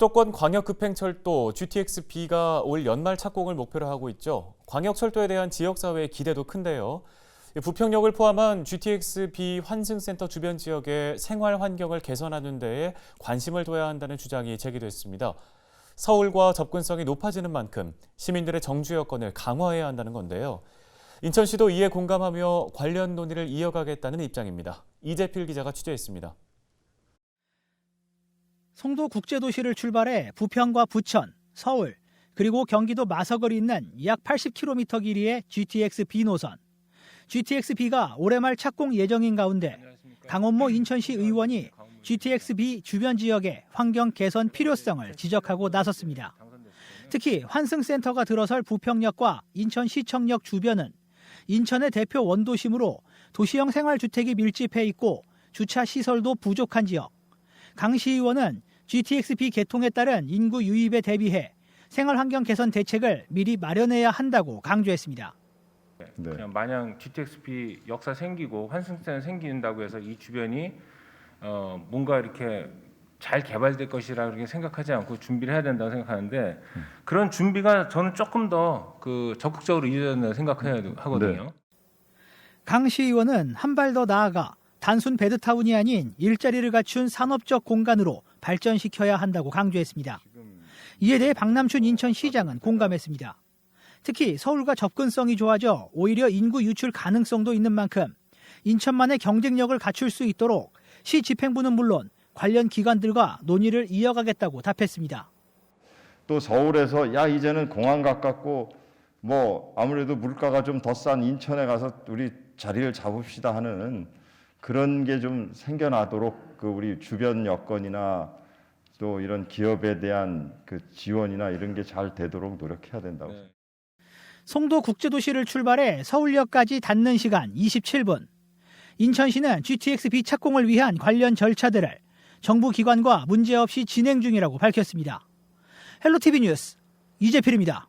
수도권 광역급행철도 GTX-B가 올 연말 착공을 목표로 하고 있죠. 광역철도에 대한 지역사회의 기대도 큰데요. 부평역을 포함한 GTX-B 환승센터 주변 지역의 생활 환경을 개선하는 데에 관심을 둬야 한다는 주장이 제기됐습니다. 서울과 접근성이 높아지는 만큼 시민들의 정주 여건을 강화해야 한다는 건데요. 인천시도 이에 공감하며 관련 논의를 이어가겠다는 입장입니다. 이재필 기자가 취재했습니다. 송도 국제도시를 출발해 부평과 부천, 서울, 그리고 경기도 마석을 잇는 약 80km 길이의 GTX B 노선. GTX B가 올해 말 착공 예정인 가운데 강원모 인천시 의원이 GTX B 주변 지역의 환경 개선 필요성을 지적하고 나섰습니다. 특히 환승센터가 들어설 부평역과 인천시청역 주변은 인천의 대표 원도심으로 도시형 생활주택이 밀집해 있고 주차 시설도 부족한 지역. 강 시 의원은 GTX-B 개통에 따른 인구 유입에 대비해 생활 환경 개선 대책을 미리 마련해야 한다고 강조했습니다. 네. 그냥 마냥 GTX-B 역사 생기고 환승센터 생긴다고 해서 이 주변이 어 뭔가 이렇게 잘 개발될 것이라 그렇게 생각하지 않고 준비를 해야 된다고 생각하는데 그런 준비가 저는 조금 더 그 적극적으로 이루어야 된다고 생각해야 하거든요. 강 시 의원은 한 발 더 나아가 단순 베드타운이 아닌 일자리를 갖춘 산업적 공간으로 발전시켜야 한다고 강조했습니다. 이에 대해 박남춘 인천시장은 공감했습니다. 특히 서울과 접근성이 좋아져 오히려 인구 유출 가능성도 있는 만큼 인천만의 경쟁력을 갖출 수 있도록 시 집행부는 물론 관련 기관들과 논의를 이어가겠다고 답했습니다. 또 서울에서 야 이제는 공항 가깝고 뭐 아무래도 물가가 좀 더 싼 인천에 가서 우리 자리를 잡읍시다 하는 그런 게 좀 생겨나도록 그 우리 주변 여건이나 또 이런 기업에 대한 그 지원이나 이런 게 잘 되도록 노력해야 된다고. 네. 송도 국제도시를 출발해 서울역까지 닿는 시간 27분. 인천시는 GTX-B 착공을 위한 관련 절차들을 정부 기관과 문제없이 진행 중이라고 밝혔습니다. 헬로티비 뉴스 이재필입니다.